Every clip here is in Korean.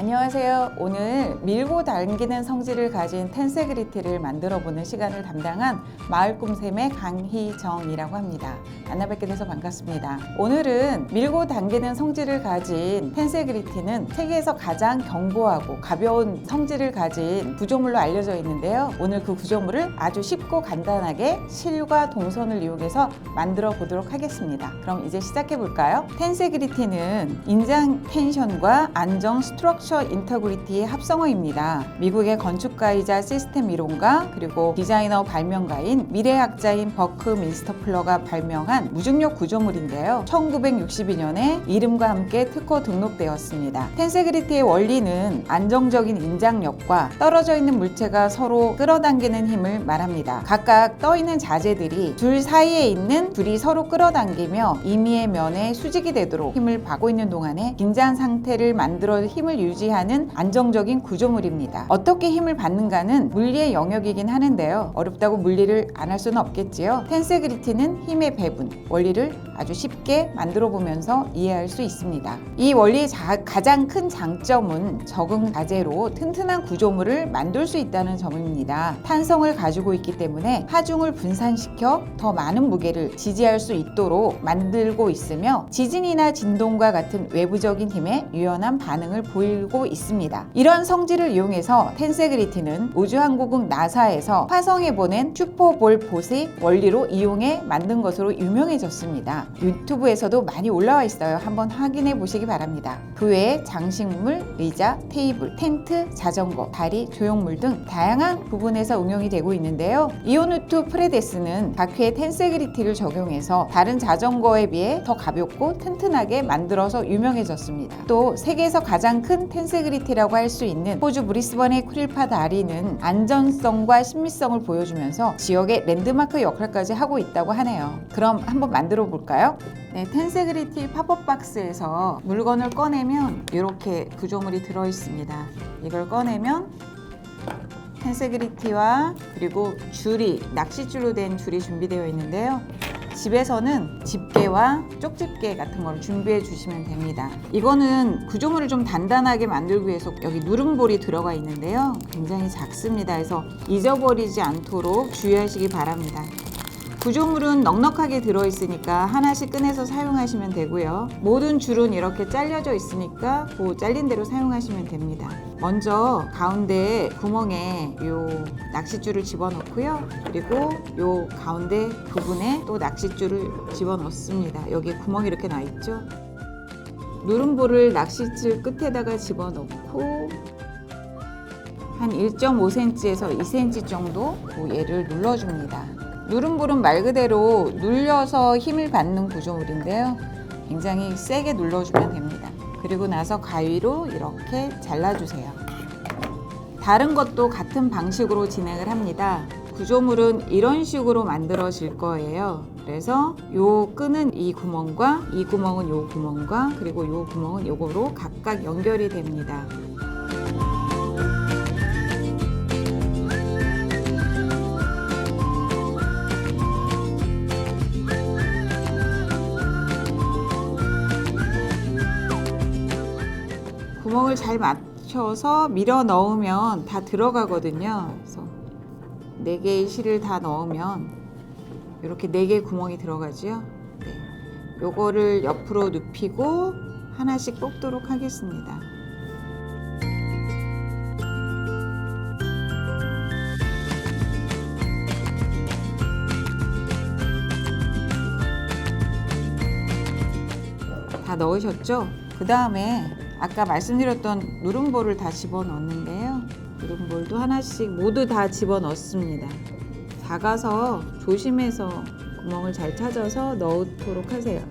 안녕하세요. 오늘 밀고 당기는 성질을 가진 텐세그리티를 만들어 보는 시간을 담당한 마을 꿈샘의 강희정이라고 합니다. 만나 뵙게 돼서 반갑습니다. 오늘은 밀고 당기는 성질을 가진 텐세그리티는 세계에서 가장 견고하고 가벼운 성질을 가진 구조물로 알려져 있는데요. 오늘 그 구조물을 아주 쉽고 간단하게 실과 동선을 이용해서 만들어 보도록 하겠습니다. 그럼 이제 시작해 볼까요? 텐세그리티는 인장 텐션과 안정 스트럭처 인터그리티의 합성어입니다. 미국의 건축가이자 시스템 이론가 그리고 디자이너 발명가인 미래학자인 버크 민스터 플러가 발명한 무중력 구조물인데요. 1962년에 이름과 함께 특허 등록되었습니다. 텐세그리티의 원리는 안정적인 인장력과 떨어져 있는 물체가 서로 끌어당기는 힘을 말합니다. 각각 떠 있는 자재들이 둘 사이에 있는 둘이 서로 끌어당기며 임의의 면에 수직이 되도록 힘을 받고 있는 동안에 긴장 상태를 만들어 힘을 유지 하는 안정적인 구조물입니다. 어떻게 힘을 받는가는 물리의 영역이긴 하는데요. 어렵다고 물리를 안 할 수는 없겠지요. 텐세그리티는 힘의 배분, 원리를 아주 쉽게 만들어 보면서 이해할 수 있습니다. 이 원리의 자- 가장 큰 장점은 적응 자재로 튼튼한 구조물을 만들 수 있다는 점입니다. 탄성을 가지고 있기 때문에 하중을 분산시켜 더 많은 무게를 지지할 수 있도록 만들고 있으며 지진이나 진동과 같은 외부적인 힘에 유연한 반응을 보 이고 있습니다. 이런 성질을 이용해서 텐세그리티는 우주항공국 나사에서 화성에 보낸 슈퍼볼 봇의 원리로 이용해 만든 것으로 유명해졌습니다. 유튜브에서도 많이 올라와 있어요. 한번 확인해 보시기 바랍니다. 그 외에 장식물, 의자, 테이블, 텐트, 자전거, 다리, 조형물 등 다양한 부분에서 응용이 되고 있는데요. 이오누투 프레데스는 바퀴에 텐세그리티를 적용해서 다른 자전거에 비해 더 가볍고 튼튼하게 만들어서 유명해졌습니다. 또 세계에서 가장 큰 텐 세그리티라고 할 수 있는 호주 브리스번의 쿠릴파 다리는 안전성과 신미성을 보여주면서 지역의 랜드마크 역할까지 하고 있다고 하네요. 그럼 한번 만들어 볼까요? 네, 텐세그리티 팝업 박스에서 물건을 꺼내면 이렇게 구조물이 들어 있습니다. 이걸 꺼내면 텐세그리티와 그리고 줄이 낚싯줄로 된 줄이 준비되어 있는데요. 집에서는 집게와 쪽집게 같은 걸 준비해 주시면 됩니다. 이거는 구조물을 좀 단단하게 만들기 위해서 여기 누름볼이 들어가 있는데요. 굉장히 작습니다. 그래서 잊어버리지 않도록 주의하시기 바랍니다. 구조물은 넉넉하게 들어있으니까 하나씩 꺼내서 사용하시면 되고요. 모든 줄은 이렇게 잘려져 있으니까 그 잘린 대로 사용하시면 됩니다. 먼저 가운데 구멍에 요 낚싯줄을 집어넣고요. 그리고 요 가운데 부분에 또 낚싯줄을 집어넣습니다. 여기 구멍이 이렇게 나 있죠. 누름볼을 낚싯줄 끝에다가 집어넣고 한 1.5cm에서 2cm 정도 그 얘를 눌러줍니다. 누름볼은 말 그대로 눌려서 힘을 받는 구조물인데요. 굉장히 세게 눌러주면 됩니다. 그리고 나서 가위로 이렇게 잘라주세요. 다른 것도 같은 방식으로 진행을 합니다. 구조물은 이런 식으로 만들어질 거예요. 그래서 요 끄는 이 구멍과 이 구멍은 요 구멍과 그리고 요 구멍은 요거로 각각 연결이 됩니다. 구멍을 잘 맞춰서 밀어 넣으면 다 들어가거든요. 그래서 네 개의 실을 다 넣으면 이렇게 네 개 구멍이 들어가죠. 네. 요거를 옆으로 눕히고 하나씩 뽑도록 하겠습니다. 다 넣으셨죠? 그 다음에 아까 말씀드렸던 누름볼을 다 집어 넣었는데요. 누름볼도 하나씩 모두 다 집어 넣습니다. 작아서 조심해서 구멍을 잘 찾아서 넣도록 하세요.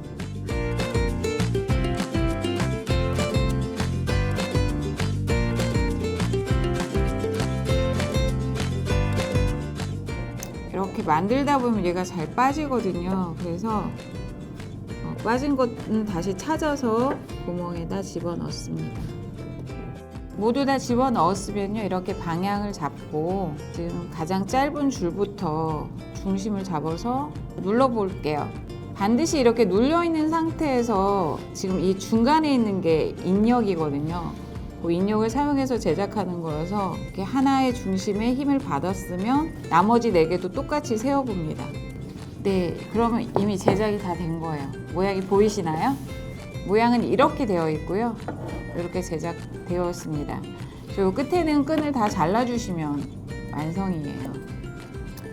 이렇게 만들다 보면 얘가 잘 빠지거든요. 그래서 어, 빠진 것은 다시 찾아서 구멍에다 집어 넣습니다. 모두 다 집어 넣었으면요 이렇게 방향을 잡고 지금 가장 짧은 줄부터 중심을 잡아서 눌러 볼게요. 반드시 이렇게 눌려 있는 상태에서 지금 이 중간에 있는 게 인력이거든요. 그 인력을 사용해서 제작하는 거여서 이렇게 하나의 중심에 힘을 받았으면 나머지 네 개도 똑같이 세워봅니다. 네, 그러면 이미 제작이 다 된 거예요. 모양이 보이시나요? 모양은 이렇게 되어 있고요. 이렇게 제작되었습니다. 저 끝에는 끈을 다 잘라주시면 완성이에요.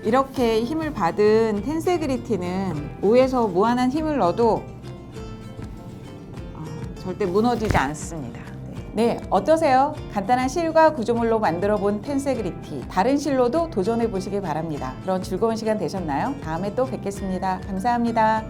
이렇게 힘을 받은 텐세그리티는 오에서 무한한 힘을 넣어도 어, 절대 무너지지 않습니다. 네, 어떠세요? 간단한 실과 구조물로 만들어 본 텐세그리티. 다른 실로도 도전해 보시기 바랍니다. 그런 즐거운 시간 되셨나요? 다음에 또 뵙겠습니다. 감사합니다.